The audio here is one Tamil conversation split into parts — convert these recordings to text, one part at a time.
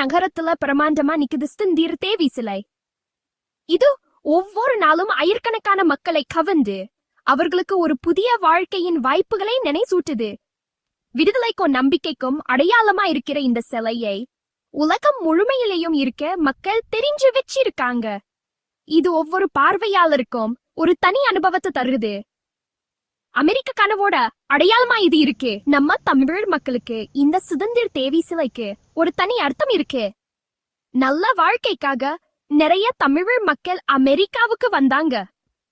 நகரத்துல பிரமாண்டமா நிக்குது சுதந்திர தேவி சிலை இது ஒவ்வொரு நாளும் ஆயிரக்கணக்கான மக்களை கவர்ந்து அவர்களுக்கு ஒரு புதிய வாழ்க்கையின் வாய்ப்புகளை நினைசூட்டுது. விடுதலைக்கும் நம்பிக்கைக்கும் அடையாளமா இருக்கிற இந்த சிலையை உலகம் முழுமையிலையும் இருக்க மக்கள் தெரிஞ்சு வச்சிருக்காங்க. இது ஒவ்வொரு பார்வையாளருக்கும் ஒரு தனி அனுபவத்தை தருது. அமெரிக்க கனவோட அடையாளமா இது இருக்கு. நம்ம தமிழ் மக்களுக்கு இந்த சுதந்திர தேவி சிலைக்கு ஒரு தனி அர்த்தம் இருக்கு. நல்ல வாழ்க்கைக்காக நிறைய தமிழ் மக்கள் அமெரிக்காவுக்கு வந்தாங்க.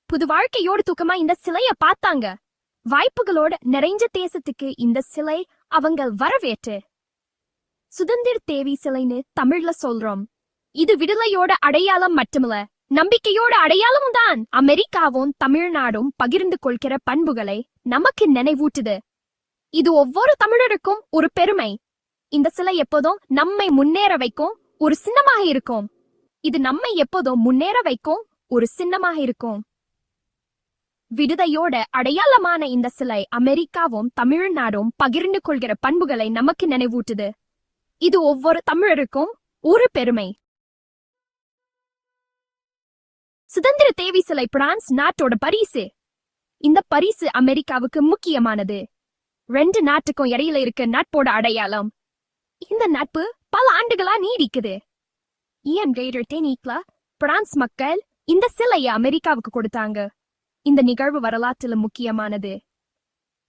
புது வாழ்க்கையோட தூக்கமா இந்த சிலைய பார்த்தாங்க. வாய்ப்புகளோட நிறைஞ்ச தேசத்துக்கு இந்த சிலை அவங்க வரவேற்று. சுதந்திர தேவி சிலைன்னு தமிழ்ல சொல்றோம். இது விடுதலையோட அடையாளம் மட்டுமில்ல நம்பிக்கையோட அடையாளம் தான். அமெரிக்காவும் தமிழ்நாடும் பகிர்ந்து கொள்கிற பண்புகளை நமக்கு நினைவூட்டுது. இது ஒவ்வொரு தமிழருக்கும் ஒரு பெருமை. இந்த சிலை எப்போதும் நம்மை முன்னேற வைக்கும் ஒரு சின்னமாக இருக்கும். இது நம்மை எப்போதும் முன்னேற வைக்கும் ஒரு சின்னமாக இருக்கும். விடுதையோட அடையாளமான இந்த சிலை அமெரிக்காவும் தமிழ்நாடும் பகிர்ந்து கொள்கிற பண்புகளை நமக்கு நினைவூட்டுது. இது ஒவ்வொரு தமிழருக்கும் ஒரு பெருமை. சுதந்திர தேவி சிலை பிரான்ஸ் நாட்டோட பரிசு. இந்த பரிசு அமெரிக்காவுக்கு முக்கியமானது. ரெண்டு நாட்டுக்கும் இடையில இருக்க நட்போட அடையாளம். இந்த நட்பு பல ஆண்டுகளா நீடிக்குது. இஎம் ரேடர் டெனிக்ல பிரான்ஸ் மக்கள் இந்த சிலையை அமெரிக்காவுக்கு கொடுத்தாங்க. இந்த நிகழ்வு வரலாற்றுல முக்கியமானது.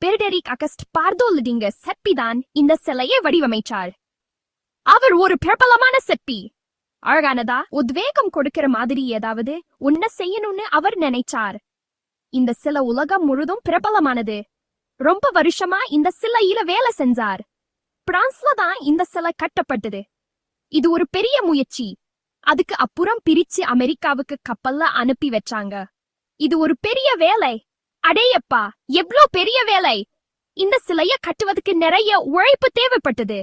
பெர்டெரிக் அகஸ்ட் பார்தோலிடிங்க செப்பிதான் இந்த சிலையை வடிவமைச்சார். அவர் ஒரு பிரபலமான செப்பி அழகானதா உத்வேகம் கொடுக்கிற மாதிரி ஏதாவது உன்ன செய்யணும்னு அவர் நினைச்சார். இந்த சிலை உலகம் முழுதும் பிரபலமானது. ரொம்ப வருஷமா இந்த சிலையில வேலை செஞ்சார். பிரான்ஸ்ல தான் இந்த சிலை கட்டப்பட்டது. இது ஒரு பெரிய முயற்சி. அதுக்கு அப்புறம் பிரிச்சு அமெரிக்காவுக்கு கப்பல்ல அனுப்பி வச்சாங்க. இது ஒரு பெரிய வேலை. அடேயப்பா எவ்ளோ பெரிய வேலை. இந்த சிலைய கட்டுவதற்கு நிறைய உழைப்பு தேவைப்பட்டது.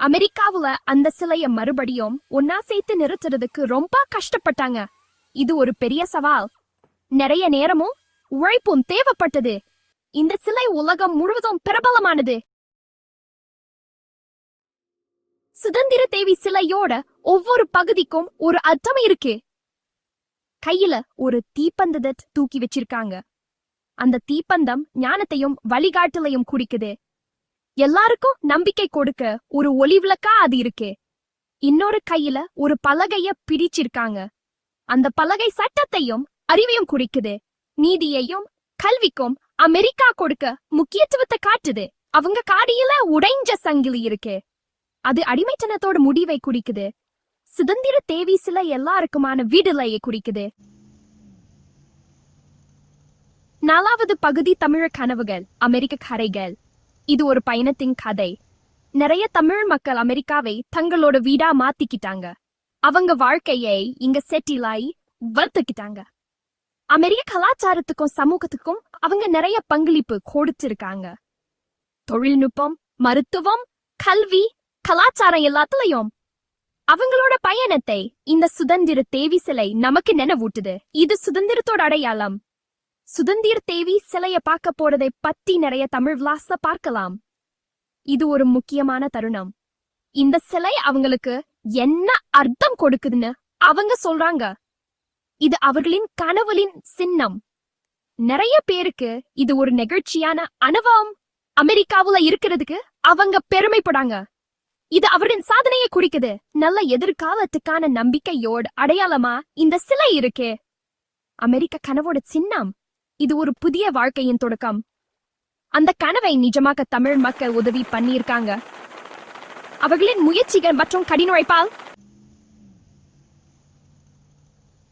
அமெரிக்காவுல அந்த சிலைய மறுபடியும் ஒன்னா சேர்த்து நிறுத்துறதுக்கு ரொம்ப கஷ்டப்பட்டாங்க. இது ஒரு பெரிய சவால். நிறைய நேரமும் உழைப்பும் தேவைப்பட்டது. இந்த சிலை உலகம் முழுவதும் பிரபலமானது. சுதந்திர தேவி சிலையோட ஒவ்வொரு பகுதிக்கும் ஒரு அர்த்தம் இருக்கு. கையில ஒரு தீப்பந்தத்தை தூக்கி வச்சிருக்காங்க. அந்த தீப்பந்தம் ஞானத்தையும் வழிகாட்டலையும் குடிக்குது எல்லாருக்கும் நம்பிக்கை கொடுக்க ஒரு ஒளி விளக்கா அது இருக்கு. இன்னொரு கையில ஒரு பலகைய பிடிச்சிருக்காங்க. அந்த பலகை சட்டத்தையும் அறிவையும் குறிக்குது. நீதியையும் கல்விக்கும் அமெரிக்கா கொடுக்க முக்கியத்துவத்தை காட்டுது. அவங்க காடியில உடைஞ்ச சங்கிலி இருக்கு. அது அடிமைத்தனத்தோட முடிவை குறிக்குது. சுதந்திர தேவி சில எல்லாருக்குமான விடுதலையை குறிக்குது. நாலாவது பகுதி தமிழ் கனவுகள் அமெரிக்க கரைகள். இது ஒரு பயணத்தின் கதை. நிறைய தமிழ் மக்கள் அமெரிக்காவை தங்களோட வீடா மாத்திக்கிட்டாங்க. அவங்க வாழ்க்கையை இங்க செட்டில் ஆகி வளர்த்துக்கிட்டாங்க. அமெரிக்க கலாச்சாரத்துக்கும் சமூகத்துக்கும் அவங்க நிறைய பங்களிப்பு கொடுத்திருக்காங்க. தொழில்நுட்பம் மருத்துவம் கல்வி கலாச்சாரம் எல்லாத்துலயும். அவங்களோட பயணத்தை இந்த சுதந்திர தேவி சிலை நமக்கு நினைவூட்டுது. இது சுதந்திரத்தோட அடையாளம். சுதந்திர தேவி சிலைய பார்க்க போறதை பத்தி நிறைய தமிழ் விளாச பார்க்கலாம். இது ஒரு முக்கியமான தருணம். இந்த சிலை அவங்களுக்கு என்ன அர்த்தம் கொடுக்குதுன்னு அவங்க சொல்றாங்க. இது அவர்களின் கனவுலின் சின்னம். நிறைய பேருக்கு இது ஒரு நெகிழ்ச்சியான அனுபவம். அமெரிக்காவுல இருக்கிறதுக்கு அவங்க பெருமைப்படாங்க. இது அவரின் சாதனையை குறிக்குது. நல்ல எதிர்காலத்துக்கான நம்பிக்கையோட அடையாளமா இந்த சிலை இருக்கே? அமெரிக்க கனவோட சின்னம். இது ஒரு புதிய வாழ்க்கையின் தொடக்கம். அந்த கனவை நிஜமாக தமிழ் மக்கள் உதவி பண்ணியிருக்காங்க. அவர்களின் முயற்சிகள் மற்றும் கடினுழைப்பால்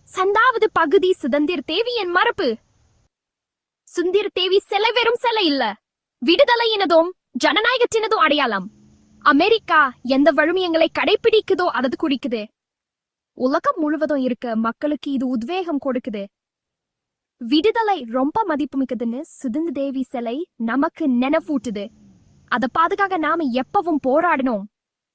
சந்தாவது பகுதி சுதந்திர தேவியின் மரபு. சுந்தர தேவி சிலை வெறும் சிலை இல்ல. விடுதலையினதும் ஜனநாயகத்தினதும் அடையாளம். அமெரிக்கா எந்த வழுமியங்களை கடைபிடிக்குதோ அது குறிக்குது உலகம் முழுவதும் இருக்க மக்களுக்கு இது உத்வேகம் கொடுக்குது. விடுதலை ரொம்ப மதிப்புமிக்கதுன்னு சுதந்திர தேவி சிலை நமக்கு நினைவூட்டுது. அத பாதுகாக்க நாம எப்பவும் போராடணும்.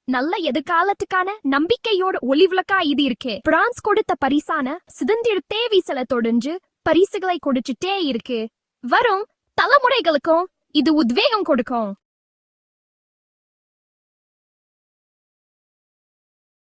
நல்ல எதிர்காலத்துக்கான நம்பிக்கையோட ஒளிவிளக்கா இது இருக்கு. பிரான்ஸ் கொடுத்த பரிசான சுதந்திர தேவி சிலை தொடர்ந்து பரிசுகளை கொடுத்துட்டே இருக்கு. வரும் தலைமுறைகளுக்கும் இது உத்வேகம் கொடுக்கும்.